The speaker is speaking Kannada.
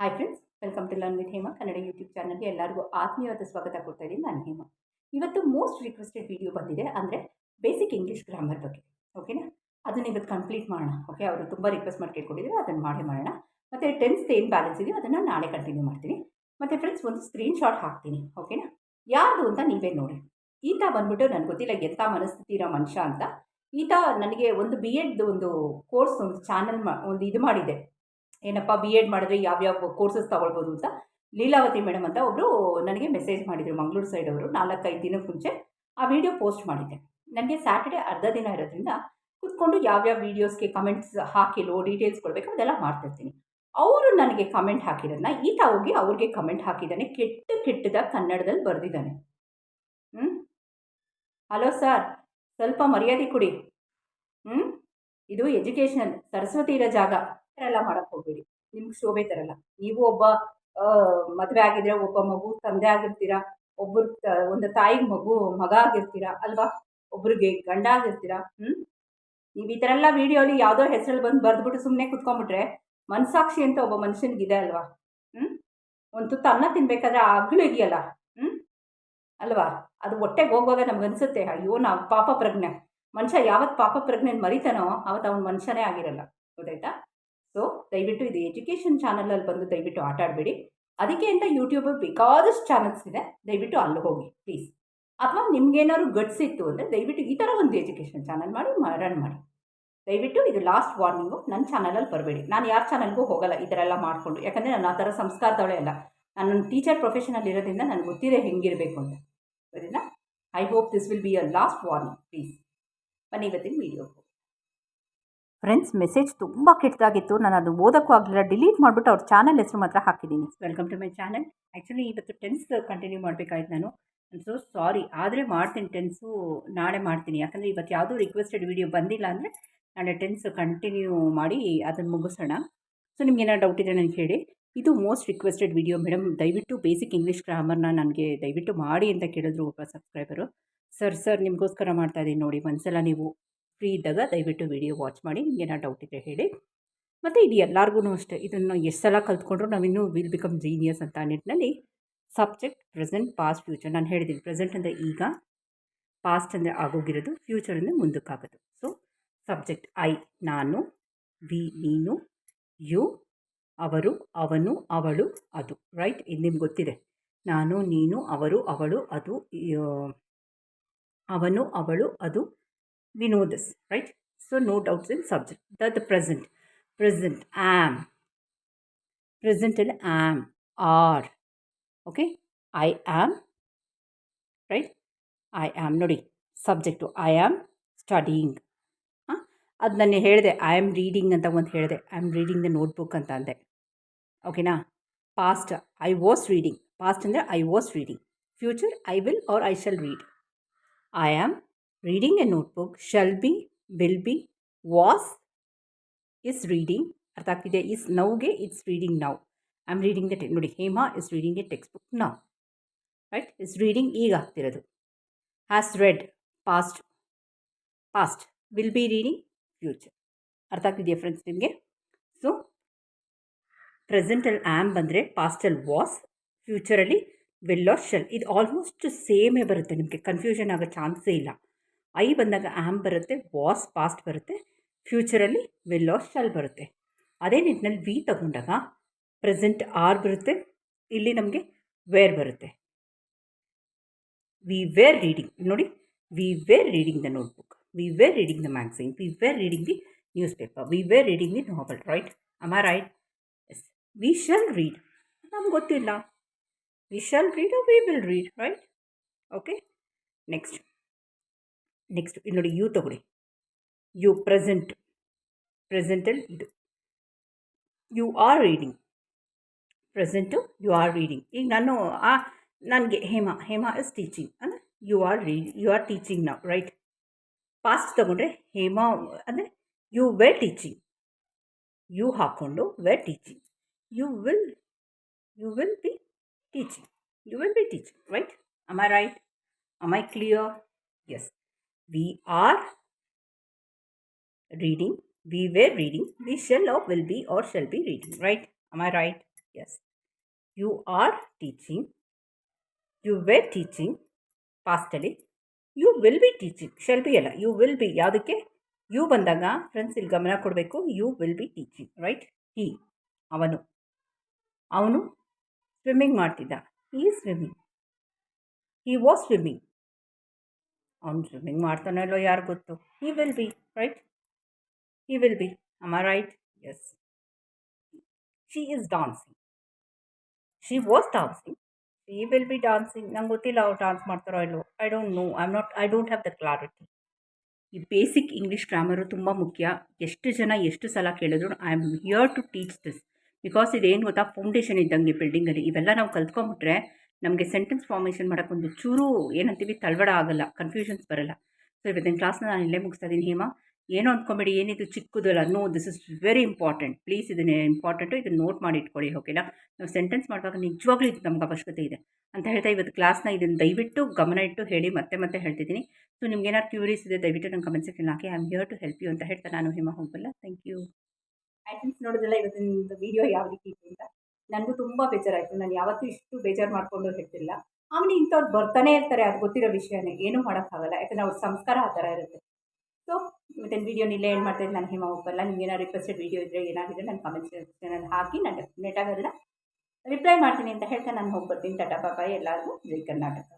Hi friends welcome to learn with Hema Kannada YouTube ಚಾನಲ್ಗೆ ಎಲ್ಲರಿಗೂ ಆತ್ಮೀಯವಾದ ಸ್ವಾಗತ ಕೊಡ್ತಾ ಇದ್ದೀನಿ. ನಾನು ಹೇಮಾ. ಇವತ್ತು ಮೋಸ್ಟ್ ರಿಕ್ವೆಸ್ಟೆಡ್ ವಿಡಿಯೋ ಬಂದಿದೆ, ಅಂದರೆ ಬೇಸಿಕ್ ಇಂಗ್ಲೀಷ್ ಗ್ರಾಮರ್ ಬಗ್ಗೆ ಓಕೆನಾ ಅದನ್ನು ಇವತ್ತು ಕಂಪ್ಲೀಟ್ ಮಾಡೋಣ ಓಕೆ ಅವರು ತುಂಬ ರಿಕ್ವೆಸ್ಟ್ ಮಾಡಿ ಕೇಳ್ಕೊಂಡಿದ್ರು ಅದನ್ನು ಮಾಡೇ ಮಾಡೋಣ. ಮತ್ತು ಟೆನ್ತ್ ಏನು ಬ್ಯಾಲೆನ್ಸ್ ಇದೆಯೋ ಅದನ್ನು ನಾಳೆ ಕಂಟಿನ್ಯೂ ಮಾಡ್ತೀನಿ. ಮತ್ತು ಫ್ರೆಂಡ್ಸ್ ಒಂದು ಸ್ಕ್ರೀನ್ ಶಾಟ್ ಹಾಕ್ತೀನಿ ಓಕೆನಾ ಯಾರ್ದು ಅಂತ ನೀವೇ ನೋಡಿ. ಈತ ಬಂದ್ಬಿಟ್ಟು ನನಗೆ ಗೊತ್ತಿಲ್ಲ ಎಂಥ ಮನಸ್ಥಿತಿ ಇರೋ ಮನುಷ್ಯ ಅಂತ. ಈತ ನನಗೆ ಒಂದು ಬಿ ಎಡ್ದು ಒಂದು ಕೋರ್ಸ್ ಒಂದು ಚಾನಲ್ ಮಾ, ಒಂದು ಇದು ಮಾಡಿದೆ. ಏನಪ್ಪ ಬಿ ಎಡ್ ಮಾಡಿದ್ರೆ ಯಾವ್ಯಾವ ಕೋರ್ಸಸ್ ತಗೊಳ್ಬೋದು ಅಂತ ಲೀಲಾವತಿ ಮೇಡಮ್ ಅಂತ ಒಬ್ಬರು ನನಗೆ ಮೆಸೇಜ್ ಮಾಡಿದರು, ಮಂಗಳೂರು ಸೈಡ್ ಅವರು ನಾಲ್ಕೈದು ದಿನಕ್ಕೆ ಮುಂಚೆ. ಆ ವಿಡಿಯೋ ಪೋಸ್ಟ್ ಮಾಡಿದ್ದೆ. ನನಗೆ ಸ್ಯಾಟರ್ಡೆ ಅರ್ಧ ದಿನ ಇರೋದ್ರಿಂದ ಕೂತ್ಕೊಂಡು ಯಾವ್ಯಾವ ವಿಡಿಯೋಸ್ಗೆ ಕಮೆಂಟ್ಸ್ ಹಾಕಿ ಲೋ ಡೀಟೇಲ್ಸ್ ಕೊಡಬೇಕು ಅದೆಲ್ಲ ಮಾಡ್ತಿರ್ತೀನಿ. ಅವರು ನನಗೆ ಕಮೆಂಟ್ ಹಾಕಿರೋದನ್ನ ಈತ ಹೋಗಿ ಅವ್ರಿಗೆ ಕಮೆಂಟ್ ಹಾಕಿದ್ದಾನೆ, ಕೆಟ್ಟ ಕೆಟ್ಟದ ಕನ್ನಡದಲ್ಲಿ ಬರೆದಿದ್ದಾನೆ. ಹ್ಞೂ ಹಲೋ ಸರ್ ಸ್ವಲ್ಪ ಮರ್ಯಾದೆ ಕೊಡಿ. ಹ್ಞೂ ಇದು ಎಜುಕೇಷನಲ್ ಸರಸ್ವತಿ ಇರೋ ಜಾಗ. ಎಲ್ಲ ಮಾಡೋಕ್ಕೆ ಹೋಗಬೇಡಿ. ನಿಮ್ಗೆ ಶೋಭೆ ತರಲ್ಲ. ನೀವು ಒಬ್ಬ ಮದುವೆ ಆಗಿದ್ರೆ ಒಬ್ಬ ಮಗು, ತಂದೆ ಆಗಿರ್ತೀರಾ, ಒಬ್ಬರು ಒಂದು ತಾಯಿಗೆ ಮಗು, ಮಗ ಆಗಿರ್ತೀರಾ, ಅಲ್ವಾ? ಒಬ್ರಿಗೆ ಗಂಡ ಆಗಿರ್ತೀರಾ ಹ್ಞೂ ನೀವು ಈ ಥರ ಎಲ್ಲ ವೀಡಿಯೋಲಿ ಯಾವುದೋ ಹೆಸರಲ್ಲಿ ಬಂದು ಬರೆದ್ಬಿಟ್ಟು ಸುಮ್ಮನೆ ಕುತ್ಕೊಂಡ್ಬಿಟ್ರೆ ಮನಸಾಕ್ಷಿ ಅಂತ ಒಬ್ಬ ಮನುಷ್ಯನಿಗಿದೆ ಅಲ್ವಾ? ಹ್ಞೂ ಒಂದು ತುತ್ತು ಅನ್ನ ತಿನ್ಬೇಕಾದ್ರೆ ಆ ಇದೆಯಲ್ಲ ಹ್ಞೂ ಅಲ್ವಾ? ಅದು ಹೊಟ್ಟೆಗೆ ಹೋಗುವಾಗ ನಮ್ಗೆ ಅನಿಸುತ್ತೆ, ಅಯ್ಯೋ ನಾವು ಪಾಪ ಪ್ರಜ್ಞೆ. ಮನುಷ್ಯ ಯಾವತ್ತು ಪಾಪ ಪ್ರಜ್ಞೆನ ಮರಿತಾನೋ ಅವತ್ತು ಅವನ ಮನುಷ್ಯನೇ ಆಗಿರಲ್ಲ. ಗೊತ್ತಾಯ್ತಾ? ಸೊ ದಯವಿಟ್ಟು ಇದು ಎಜುಕೇಷನ್ ಚಾನಲಲ್ಲಿ ಬಂದು ದಯವಿಟ್ಟು ಆಟ ಆಡಬೇಡಿ. ಅದಕ್ಕೆ ಅಂತ ಯೂಟ್ಯೂಬ್ ಬೇಕಾದಷ್ಟು ಚಾನಲ್ಸ್ ಇದೆ. ದಯವಿಟ್ಟು ಅಲ್ಲಿ ಹೋಗಿ ಪ್ಲೀಸ್ ಅಥವಾ ನಿಮ್ಗೇನಾದ್ರು ಗಟ್ಸ್ ಇತ್ತು ಅಂದರೆ ದಯವಿಟ್ಟು ಈ ಥರ ಒಂದು ಎಜುಕೇಷನ್ ಚಾನಲ್ ಮಾಡಿ ರನ್ ಮಾಡಿ. ದಯವಿಟ್ಟು ಇದು ಲಾಸ್ಟ್ ವಾರ್ನಿಂಗು ನನ್ನ ಚಾನಲಲ್ಲಿ ಬರಬೇಡಿ. ನಾನು ಯಾರ ಚಾನಲ್ಗೂ ಹೋಗಲ್ಲ, ಈ ಥರ ಎಲ್ಲ ಮಾಡಿಕೊಂಡು. ಯಾಕಂದರೆ ನಾನು ಆ ಥರ ಸಂಸ್ಕಾರದವಳೆ ಅಲ್ಲ. ನಾನು ಟೀಚರ್ ಪ್ರೊಫೆಷನಲ್ಲಿ ಇರೋದ್ರಿಂದ ನನಗೆ ಗೊತ್ತಿದೆ ಹೆಂಗಿರಬೇಕು ಅಂತ. ಸರಿನಾ? I hope this will be a last warning please ಬನ್ನಿ ಇವತ್ತಿನ ವೀಡಿಯೋ ಫ್ರೆಂಡ್ಸ್ ಮೆಸೇಜ್ ತುಂಬ ಕೆಟ್ಟದಾಗಿತ್ತು. ನಾನು ಅದು ಓದೋಕ್ಕೂ ಆಗಲಿಲ್ಲ. ಡಿಲೀಟ್ ಮಾಡಿಬಿಟ್ಟು ಅವ್ರ ಚಾನಲ್ ಹೆಸರು ಮಾತ್ರ ಹಾಕಿದ್ದೀನಿ. Welcome to my channel actually ಇವತ್ತು ಟೆನ್ಸ್ ಕಂಟಿನ್ಯೂ ಮಾಡಬೇಕಾಯ್ತು ನಾನು. ಸೊ ಸಾರಿ ಆದರೆ ಮಾಡ್ತೀನಿ ಟೆನ್ಸು ನಾಳೆ ಮಾಡ್ತೀನಿ. ಯಾಕಂದರೆ ಇವತ್ತು ಯಾವುದೂ ರಿಕ್ವೆಸ್ಟೆಡ್ ವೀಡಿಯೋ ಬಂದಿಲ್ಲ ಅಂದರೆ ನಾಳೆ ಟೆನ್ಸ್ ಕಂಟಿನ್ಯೂ ಮಾಡಿ ಅದನ್ನು ಮುಗಿಸೋಣ. ಸೊ ನಿಮ್ಗೆ ಏನೋ ಡೌಟ್ ಇದೆ ನನಗೆ ಹೇಳಿ. ಇದು ಮೋಸ್ಟ್ ರಿಕ್ವೆಸ್ಟೆಡ್ ವಿಡಿಯೋ ಮೇಡಮ್ ದಯವಿಟ್ಟು ಬೇಸಿಕ್ ಇಂಗ್ಲೀಷ್ ಗ್ರಾಮರ್ನ ನನಗೆ ದಯವಿಟ್ಟು ಮಾಡಿ ಅಂತ ಕೇಳಿದ್ರು ಒಬ್ಬ ಸಬ್ಸ್ಕ್ರೈಬರು ಸರ್ ಸರ್ ನಿಮಗೋಸ್ಕರ ಮಾಡ್ತಾ ಇದ್ದೀನಿ ನೋಡಿ. ಒಂದ್ಸಲ ನೀವು ಫ್ರೀ ಇದ್ದಾಗ ದಯವಿಟ್ಟು ವಿಡಿಯೋ ವಾಚ್ ಮಾಡಿ, ನಿಮ್ಗೆ ಏನಾದ್ರು ಡೌಟ್ ಇದ್ದರೆ ಹೇಳಿ. ಮತ್ತು ಇದು ಎಲ್ಲರಿಗೂ ಅಷ್ಟೇ, ಇದನ್ನು ಎಷ್ಟು ಸಲ ಕಲ್ತ್ಕೊಂಡ್ರು ನಾವಿನ್ನೂ ವಿಲ್ ಬಿಕಮ್ ಜೀನಿಯಸ್ ಅಂತ ನಿಟ್ಟಿನಲ್ಲಿ ಸಬ್ಜೆಕ್ಟ್ ಪ್ರೆಸೆಂಟ್ ಪಾಸ್ಟ್ ಫ್ಯೂಚರ್ ನಾನು ಹೇಳಿದ್ದೀನಿ ಪ್ರೆಸೆಂಟ್ ಅಂದರೆ ಈಗ ಪಾಸ್ಟ್ ಅಂದರೆ ಆಗೋಗಿರೋದು ಫ್ಯೂಚರ್ ಅಂದರೆ ಮುಂದಕ್ಕಾಗೋದು. ಸೊ ಸಬ್ಜೆಕ್ಟ್ ಐ ನಾನು ವಿ ನೀನು ಯು ಅವರು, ಅವನು, ಅವಳು, ಅದು. ರೈಟ್ ಇದು ನಿಮ್ಗೆ ಗೊತ್ತಿದೆ. ನಾನು, ನೀನು, ಅವರು, ಅವಳು, ಅದು ಅವನು, ಅವಳು, ಅದು. We know this right so no doubts in subject the the present present am ಪ್ರೆಸೆಂಟಲ್ಲಿ am are okay I am right I am ನೋಡಿ. ಸಬ್ಜೆಕ್ಟು ಐ ಆ್ಯಮ್ ಸ್ಟಡಿಯಿಂಗ್ ಹಾಂ? ಅದು ನಾನು ಹೇಳಿದೆ ಐ ಆಮ್ ರೀಡಿಂಗ್ ಅಂತ ಒಂದು ಹೇಳಿದೆ. I am reading the notebook ಅಂತ ಅಂದೆ. ಓಕೆನಾ past I was reading past ಅಂದರೆ I was reading future I will are I shall read I am reading a notebook shall be will be was is reading ಅರ್ಥ ಆಗ್ತಿದೆ is ನೌಗೆ it's reading now I am reading the ಟೆ ನೋಡಿ Hema is reading a textbook now right is reading ಈಗ ಆಗ್ತಿರೋದು has read past past will be reading future ಅರ್ಥ ಆಗ್ತಿದೆಯಾ ಫ್ರೆಂಡ್ಸ್ ನಿಮಗೆ ಸೊ ಪ್ರೆಸೆಂಟಲ್ಲಿ ಆ್ಯಮ್ ಬಂದರೆ ಪಾಸ್ಟಲ್ಲಿ ವಾಸ್ ಫ್ಯೂಚರಲ್ಲಿ ವಿಲ್ ಆರ್ ಶೆಲ್ ಇದು ಆಲ್ಮೋಸ್ಟ್ ಸೇಮೇ ಬರುತ್ತೆ ನಿಮಗೆ ಕನ್ಫ್ಯೂಷನ್ ಆಗೋ ಚಾನ್ಸೇ ಇಲ್ಲ ಐ ಬಂದಾಗ ಆ್ಯಮ್ ಬರುತ್ತೆ, ವಾಸ್ ಪಾಸ್ಟ್ ಬರುತ್ತೆ, ಫ್ಯೂಚರಲ್ಲಿ ವಿಲ್ ಆರ್ ಬರುತ್ತೆ. ಅದೇ ನಿಟ್ಟಿನಲ್ಲಿ ವಿ ತಗೊಂಡಾಗ ಪ್ರೆಸೆಂಟ್ ಆರ್ ಬರುತ್ತೆ, ಇಲ್ಲಿ ನಮಗೆ ವೇರ್ ಬರುತ್ತೆ. ವಿ ವೇರ್ ರೀಡಿಂಗ್, ನೋಡಿ, we were reading the notebook, we were reading the magazine, we were reading the newspaper we were reading the novel, right? Am right yes we shall read. ನಮ್ಗೆ ಗೊತ್ತಿಲ್ಲ. We shall read, we will read, right? Okay next next ಇಲ್ಲಿ ನೋಡಿ ಯು ತಗೊಳ್ಳಿ. ಯು ಪ್ರೆಸೆಂಟ್ ಪ್ರೆಸೆಂಟಲ್ಲಿ ಇದು. You are reading present you are reading ಈಗ ನಾನು, ಆ, ನನಗೆ ಹೇಮಾ ಹೇಮಾ ಇಸ್ ಟೀಚಿಂಗ್ ಅಂದರೆ you are read you are teaching ನಾವು ರೈಟ್ ಪಾಸ್ಟ್ ತಗೊಂಡ್ರೆ, ಹೇಮಾ, ಅಂದರೆ ಯು ವೇರ್ ಟೀಚಿಂಗ್ ಯು ಹಾಕ್ಕೊಂಡು were teaching you will you will be teaching you will be teaching right am I right am I clear yes. We are reading. We were reading. We shall or will be or shall be reading, right? Am i right? Yes you are teaching you were teaching ಪಾಸ್ಟಲ್ಲಿ you will be teaching shall be ಅಲ್ಲ ಯು ವಿಲ್ ಬಿ ಯಾವುದಕ್ಕೆ? ಯು ಬಂದಾಗ ಫ್ರೆಂಡ್ಸ್ ಇಲ್ಲಿ ಗಮನ ಕೊಡಬೇಕು. You will be teaching right he ಅವನು. ಅವನು ಸ್ವಿಮ್ಮಿಂಗ್ ಮಾಡ್ತಿದ್ದ. ಈ ಸ್ವಿಮ್ಮಿಂಗ್ ಹಿ ವಾಸ್ ಸ್ವಿಮ್ಮಿಂಗ್ ಅವನು ಸ್ವಿಮ್ಮಿಂಗ್ ಮಾಡ್ತಾನೋ ಇಲ್ಲೋ ಯಾರು ಗೊತ್ತು. He will be right he will be ಅಮ್ಮ right yes she is dancing she was dancing she will be dancing ನಂಗೆ ಗೊತ್ತಿಲ್ಲ ಅವ್ರು ಡಾನ್ಸ್ ಮಾಡ್ತಾರೋ ಇಲ್ಲೋ I don't know I am not I don't have the clarity ಈ ಬೇಸಿಕ್ ಇಂಗ್ಲೀಷ್ ಗ್ರಾಮರು ತುಂಬ ಮುಖ್ಯ. ಎಷ್ಟು ಜನ ಎಷ್ಟು ಸಲ ಕೇಳಿದ್ರು I am here to teach this because ಇದೇನು ಗೊತ್ತಾ? ಫೌಂಡೇಶನ್ ಇದ್ದಂಗೆ ಬಿಲ್ಡಿಂಗಲ್ಲಿ ಇವೆಲ್ಲ ನಾವು ಕಲ್ತ್ಕೊಂಬಿಟ್ರೆ ನಮಗೆ ಸೆಂಟೆನ್ಸ್ ಫಾರ್ಮೇಷನ್ ಮಾಡೋಕ್ಕೊಂದು ಚೂರು ಏನಂತೀವಿ, ತಳವಡ ಆಗಲ್ಲ ಕನ್ಫ್ಯೂಷನ್ಸ್ ಬರಲ್ಲ. ಸೊ ಇವತ್ತಿನ ಕ್ಲಾಸ್ನ ನಾನು ಇಲ್ಲೇ ಮುಗಿಸ್ತಾ ಇದ್ದೀನಿ ಹೇಮಾ. ಏನೋ ಅಂದ್ಕೊಂಬೇಡಿ ಏನಿದು ಚಿಕ್ಕದಲ್ಲ no this is very important please ಇದನ್ನೇ ಇಂಪಾರ್ಟೆಂಟು ಇದನ್ನು ನೋಟ್ ಮಾಡಿ ಇಟ್ಕೊಳ್ಳಿ ಓಕೆನಾ ನಾವು ಸೆಂಟೆನ್ಸ್ ಮಾಡುವಾಗ ನಿಜವಾಗ್ಲೂ ಇದು ನಮ್ಗೆ ಅವಶ್ಯಕತೆ ಇದೆ. ಅಂತ ಹೇಳ್ತಾ ಇವತ್ತು ಕ್ಲಾಸ್ನ ಇದನ್ನು ದಯವಿಟ್ಟು, ಗಮನ ಇಟ್ಟು ಹೇಳಿ ಮತ್ತೆ ಮತ್ತೆ ಹೇಳ್ತಿದ್ದೀನಿ. ಸೊ ನಿಮ್ಗೆ ಏನಾದ್ರು ಕ್ಯೂರಿಯಸ್ ಇದೆ, ದಯವಿಟ್ಟು ನನ್ನ comment section hockey. I am here to help you ಅಂತ ಹೇಳ್ತಾ ನಾನು ಹಿಮಾ ಹೋಗಲ್ಲ ಥ್ಯಾಂಕ್ ಯು ಐ ಥಿಂಕ್ಸ್ ನೋಡೋದಿಲ್ಲ ಇವತ್ತಿನ ವಿಡಿಯೋ ಯಾವ ರೀತಿ ಇತ್ತು ಅಂತ. ನನಗೂ ತುಂಬ ಬೇಜಾರಾಯಿತು. ನಾನು ಯಾವತ್ತೂ ಇಷ್ಟು ಬೇಜಾರು ಮಾಡಿಕೊಂಡು ಹೇಳ್ತಿಲ್ಲ. ಆಮೇಲೆ ಇಂಥವ್ರು ಬರ್ತಾನೆ ಇರ್ತಾರೆ, ಅದು ಗೊತ್ತಿರೋ ವಿಷಯನೇ. ಏನೂ ಮಾಡೋಕ್ಕಾಗಲ್ಲ. ಯಾಕಂದರೆ ಅವ್ರ ಸಂಸ್ಕಾರ ಆ ಥರ ಇರುತ್ತೆ. ಸೊ ಮತ್ತೆ ವೀಡಿಯೋ ಇಲ್ಲೇ ಏನು ಮಾಡ್ತೀನಿ ನಾನು ಹಿಮಾ ಹೋಗಲ್ಲ ನಿಮ್ಗೆ ಏನಾದ್ರು ರಿಕ್ವೆಸ್ಟೆಡ್ ವೀಡಿಯೋ ಇದ್ದರೆ ಏನಾಗಿದೆ ನನ್ನ ಕಮೆಂಟ್ ಸೆಕ್ಷನಲ್ಲಿ ಹಾಕಿ ನಾನು ಡೆಫಿನೆಟಾಗಿ ಅದನ್ನು ರಿಪ್ಲೈ ಮಾಡ್ತೀನಿ ಅಂತ ಹೇಳ್ತಾ ನಾನು ಹೋಗ್ಬರ್ತೀನಿ. ಟಾಟಾ ಪಾಪಾಯಿ ಎಲ್ಲರಿಗೂ ಜೈ ಕರ್ನಾಟಕ.